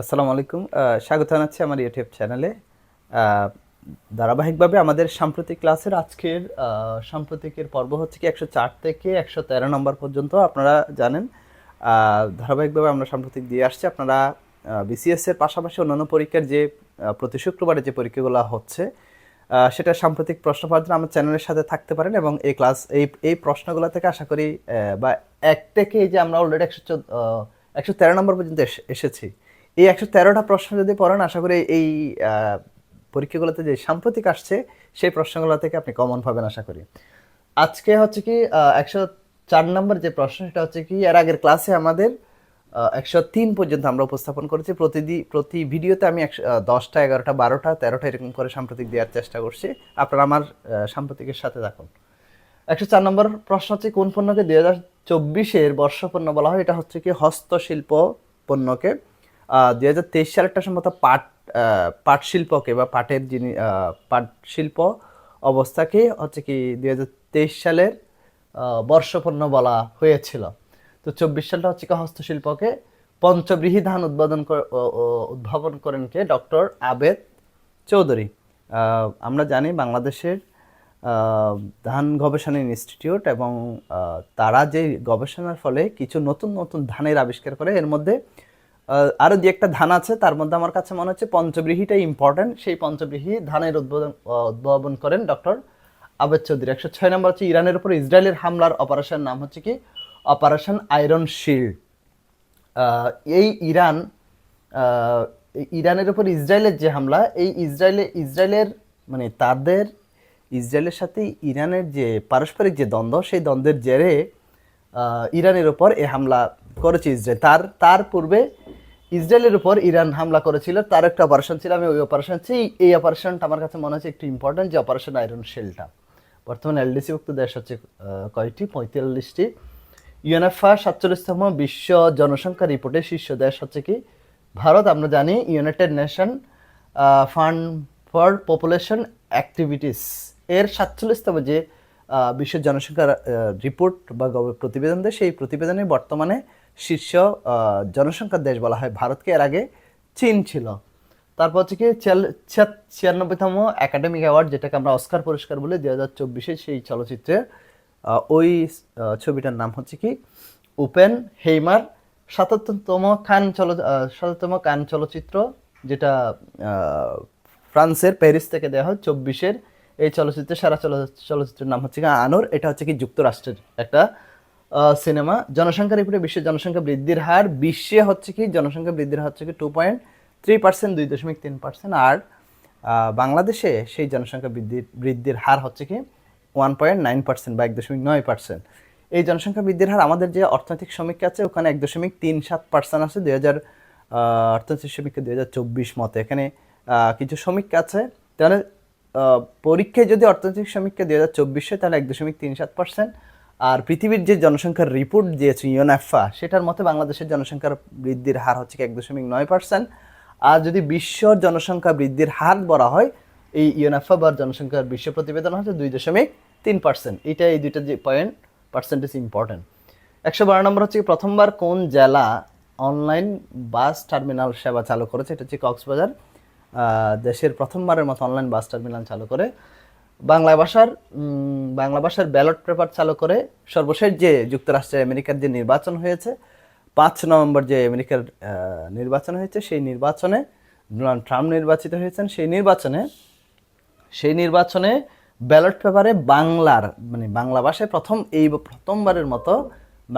আসসালামু আলাইকুম। স্বাগত জানাচ্ছি আমার ইউটিউব চ্যানেলে ধারাবাহিকভাবে আমাদের সাম্প্রতিক ক্লাসের আজকের সাম্প্রতিকের পর্ব হচ্ছে কি একশো চার থেকে একশো তেরো নম্বর পর্যন্ত, আপনারা জানেন। ধারাবাহিকভাবে আমরা সাম্প্রতিক দিয়ে আসছি। আপনারা বিসিএস এর পাশাপাশি অন্যান্য পরীক্ষার যে প্রতি শুক্রবারে যে পরীক্ষাগুলো হচ্ছে সেটা সাম্প্রতিক প্রশ্ন পাওয়ার জন্য আমার চ্যানেলের সাথে থাকতে পারেন এবং এই ক্লাস এই এই প্রশ্নগুলো থেকে আশা করি বা এক থেকে যে আমরা অলরেডি একশো একশো তেরো নম্বর পর্যন্ত এসে- এসেছি। এই একশো তেরোটা প্রশ্ন যদি পড়েন, আশা করি এই পরীক্ষাগুলোতে যে সাম্প্রতিক আসছে, সেই প্রশ্নগুলো থেকে আপনি কমন পাবেন, আশা করি। আজকে হচ্ছে কি একশো চার নম্বর যে প্রশ্ন, সেটা হচ্ছে কি, এর আগের ক্লাসে আমাদের একশো তিন পর্যন্ত আমরা উপস্থাপন করেছি। প্রতিদি, প্রতি ভিডিওতে আমি একশো দশটা, এগারোটা, বারোটা, তেরোটা এরকম করে সাম্প্রতিক দেওয়ার চেষ্টা করছি। আপনারা আমার সাম্প্রতিকের সাথে থাকুন। একশো চার নম্বর প্রশ্ন হচ্ছে, কোন পণ্যকে দুই হাজার চব্বিশের বর্ষপণ্য বলা হয়? এটা হচ্ছে কি হস্তশিল্প পণ্যকে। দুই হাজার তেইশ সালেরটা সম্ভবত পাট পাট শিল্পকে বা পাটের যিনি পাট শিল্প অবস্থাকে হচ্ছে কি দুই হাজার তেইশ সালের আহ, বর্ষপণ্য বলা হয়েছিল। তো চব্বিশ সালটা হচ্ছে কি হস্তশিল্পকে পঞ্চবৃহী ধান উদ্বোধন উদ্ভাবন করেন কে? ডক্টর আবেদ চৌধুরী। আমরা জানি বাংলাদেশের ধান গবেষণা ইনস্টিটিউট এবং তারা যে গবেষণার ফলে কিছু নতুন নতুন ধানের আবিষ্কার করে এর মধ্যে আহ, আরও যে একটা ধান আছে তার মধ্যে আমার কাছে মনে হচ্ছে পঞ্চব্রীহিটা ইম্পর্টেন্ট সেই পঞ্চব্রীহি ধানের উদ্বোধন উদ্ভাবন করেন ডক্টর আবেদ চৌধুরী। একশো ছয় নম্বর হচ্ছে ইরানের উপর ইসরায়েলের হামলার অপারেশন নাম হচ্ছে কি? অপারেশন আয়রন শিল্ড এই ইরান ইরানের উপর ইসরায়েলের যে হামলা এই ইসরায়েলে ইসরায়েলের মানে তাদের ইসরায়েলের সাথে ইরানের যে পারস্পরিক যে দ্বন্দ্ব সেই দ্বন্দ্বের জেরে ইরানের ওপর এ হামলা করেছে ইসরায়েল। তার তার পূর্বে ইসরায়েলের উপর ইরান হামলা করেছিল, তার একটা অপারেশন ছিল, আমি ওই অপারেশন এই এই অপারেশনটা আমার কাছে মনে হচ্ছে একটু ইম্পর্টেন্ট যে অপারেশন আয়রন শেলটা বর্তমানে এলডিসি এলডিসিভুক্ত দেশ হচ্ছে কয়টি? পঁয়তাল্লিশটি। ইউএনএফআ সাতচল্লিশতম বিশ্ব জনসংখ্যা রিপোর্টে শীর্ষ দেশ হচ্ছে কি? ভারত, আমরা জানি united nation fund for population activities এর সাতচল্লিশতম যে বিশ্ব জনসংখ্যা রিপোর্ট বা প্রতিবেদন দেয়, সেই প্রতিবেদনে বর্তমানে শীর্ষ জনসংখ্যার দেশ বলা হয় ভারতকে। এর আগে চীন ছিল। তারপর হচ্ছে কি ছিয়ানব্বইতম একাডেমিক অ্যাওয়ার্ড, যেটাকে আমরা অস্কার পুরস্কার বলি দু হাজার চব্বিশে, সেই চলচ্চিত্রে। ওই ছবিটার নাম হচ্ছে কি উপেন হেইমার। সাতাত্তরতম কান চল সাতাত্তম কান চলচ্চিত্র, যেটা ফ্রান্সের প্যারিস থেকে দেওয়া হয় চব্বিশের। এই চলচ্চিত্রের সারা চল- চলচ্চিত্রের নাম হচ্ছে কি আনোর। এটা হচ্ছে কি যুক্তরাষ্ট্রের একটা সিনেমা জনসংখ্যা রিপোর্টে বিশ্বের জনসংখ্যা বৃদ্ধির হার, বিশ্বে হচ্ছে কি, জনসংখ্যা বৃদ্ধির হার হচ্ছে কি টু পয়েন্ট থ্রি পার্সেন্ট দুই দশমিক তিন পার্সেন্ট আর বাংলাদেশে সেই জনসংখ্যা বৃদ্ধির বৃদ্ধির হার হচ্ছে কি ওয়ান পয়েন্ট নাইন পার্সেন্ট বা এক দশমিক নয় পার্সেন্ট এই জনসংখ্যা বৃদ্ধির হার আমাদের যে অর্থনৈতিক সমীক্ষা আছে, ওখানে এক দশমিক তিন সাত পার্সেন্ট আছে দুই হাজার অর্থনৈতিক সমীক্ষা দুই হাজার চব্বিশ মতে। এখানে কিছু সমীক্ষা আছে, তাহলে পরীক্ষায় যদি অর্থনৈতিক সমীক্ষা দুই হাজার চব্বিশে তাহলে এক দশমিক তিন সাত পার্সেন্ট আর পৃথিবীর যে জনসংখ্যার রিপোর্ট দিয়েছে ইউএনএফা সেটার মতে বাংলাদেশের জনসংখ্যার বৃদ্ধির হার হচ্ছে এক দশমিক নয় পার্সেন্ট আর যদি বিশ্ব জনসংখ্যা বৃদ্ধির হার বলা হয়, এই ইউএনএফা বা জনসংখ্যার বিশ্ব প্রতিবেদন হচ্ছে দুই দশমিক তিন পার্সেন্ট এটা এই দুইটা যে পয়েন্ট পার্সেন্টেজ ইম্পর্টেন্ট একশো বারো নম্বর হচ্ছে প্রথমবার কোন জেলা অনলাইন বাস টার্মিনাল সেবা চালু করেছে? এটা হচ্ছে কক্সবাজার। দেশের প্রথমবারের মতো অনলাইন বাস টার্মিনাল চালু করে। বাংলা ভাষার বাংলা ভাষার ব্যালট পেপার চালু করে সর্বশেষ যে যুক্তরাষ্ট্রে আমেরিকার যে নির্বাচন হয়েছে, পাঁচ নভেম্বর যে আমেরিকার নির্বাচন হয়েছে, সেই নির্বাচনে ডোনাল্ড ট্রাম্প নির্বাচিত হয়েছেন। সেই নির্বাচনে সেই নির্বাচনে ব্যালট পেপারে বাংলার মানে বাংলা ভাষায় প্রথম, এই প্রথমবারের মতো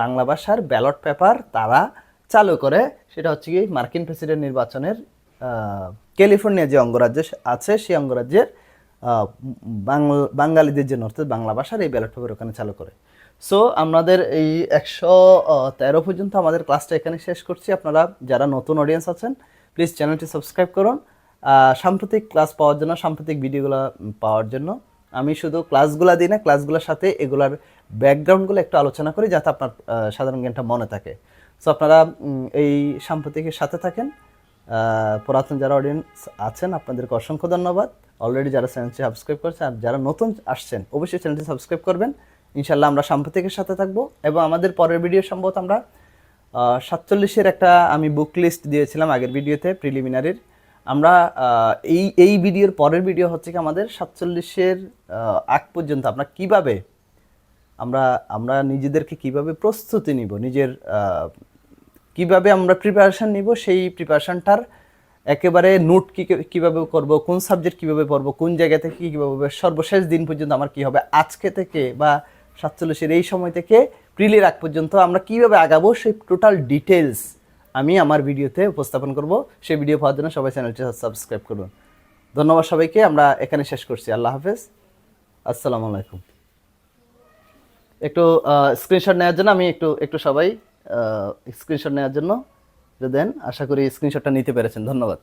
বাংলা ভাষার ব্যালট পেপার তারা চালু করে। সেটা হচ্ছে কি মার্কিন প্রেসিডেন্ট নির্বাচনের ক্যালিফোর্নিয়া যে অঙ্গরাজ্য আছে, সেই অঙ্গরাজ্যের বাঙালিদের জন্য, অর্থাৎ বাংলা ভাষার এই ব্যালট পেপার ওখানে চালু করে। সো আমাদের এই একশো তেরো পর্যন্ত আমাদের ক্লাসটা এখানে শেষ করছি। আপনারা যারা নতুন অডিয়েন্স আছেন প্লিজ চ্যানেলটি সাবস্ক্রাইব করুন। সাম্প্রতিক ক্লাস পাওয়ার জন্য, সাম্প্রতিক ভিডিওগুলো পাওয়ার জন্য, আমি শুধু ক্লাসগুলো দিই না ক্লাসগুলোর সাথে এগুলার ব্যাকগ্রাউন্ডগুলো একটু আলোচনা করি, যাতে আপনার সাধারণ জ্ঞানটা মনে থাকে। সো আপনারা এই সাম্প্রতিকের সাথে থাকেন। পুরাতন যারা অডিয়েন্স আছেন, আপনাদেরকে অসংখ্য ধন্যবাদ। অলরেডি যারা চ্যানেলটি সাবস্ক্রাইব করেছেন আর যারা নতুন আসছেন, অবশ্যই চ্যানেলটি সাবস্ক্রাইব করবেন। ইনশাল্লাহ আমরা সাম্প্রতিকের সাথে থাকব এবং আমাদের পরের ভিডিও সম্ভবত আমরা সাতচল্লিশের একটা আমি বুক লিস্ট দিয়েছিলাম আগের ভিডিওতে প্রিলিমিনারির আমরা এই এই ভিডিওর পরের ভিডিও হচ্ছে কি আমাদের সাতচল্লিশের আগ পর্যন্ত আমরা কীভাবে, আমরা আমরা নিজেদেরকে কীভাবে প্রস্তুতি নিব, নিজের কীভাবে আমরা প্রিপারেশন নিব, সেই প্রিপারেশনটার একেবারে নোট কী, কীভাবে করব, কোন সাবজেক্ট কীভাবে পড়ব, কোন জায়গা থেকে কীভাবে সর্বশেষ দিন পর্যন্ত আমার কি হবে, আজকে থেকে বা সাতচল্লিশের এই সময় থেকে প্রিলির আগ পর্যন্ত আমরা কীভাবে আগাবো, সেই টোটাল ডিটেলস আমি আমার ভিডিওতে উপস্থাপন করব। সেই ভিডিও পাওয়ার জন্য সবাই চ্যানেলটি সাবস্ক্রাইব করুন। ধন্যবাদ সবাইকে, আমরা এখানে শেষ করছি। আল্লাহ হাফেজ। আসসালামু আলাইকুম। একটু স্ক্রিনশট নেওয়ার জন্য আমি একটু একটু সবাই স্ক্রিনশট নেওয়ার জন্য। দেন আশা করি স্ক্রিনশটটা নিতে পেরেছেন। ধন্যবাদ।